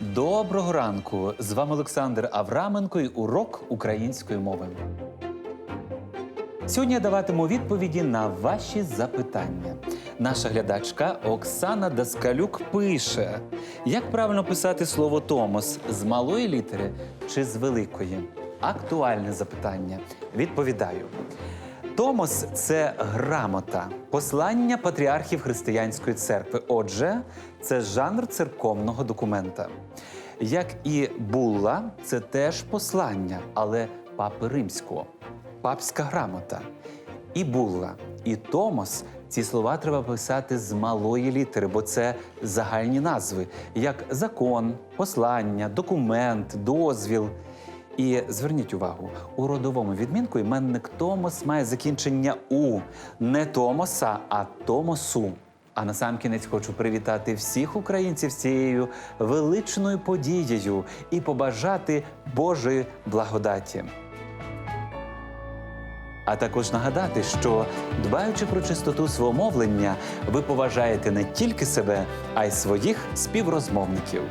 Доброго ранку! З вами Олександр Авраменко і урок української мови. Сьогодні я даватиму відповіді на ваші запитання. Наша глядачка Оксана Даскалюк пише: як правильно писати слово Томос з малої літери чи з великої? Актуальне запитання. Відповідаю. Томос це грамота, послання патріархів християнської церкви. Отже, це жанр церковного документа. Як і булла, це теж послання, але папи римського, папська грамота. І булла, і Томос ці слова треба писати з малої літери, бо це загальні назви, як закон, послання, документ, дозвіл. І зверніть увагу, у родовому відмінку іменник Томос має закінчення у не Томоса, а Томосу. А насамкінець хочу привітати всіх українців цією величною подією і побажати Божої благодаті. А також нагадати, що дбаючи про чистоту свого мовлення, ви поважаєте не тільки себе, а й своїх співрозмовників.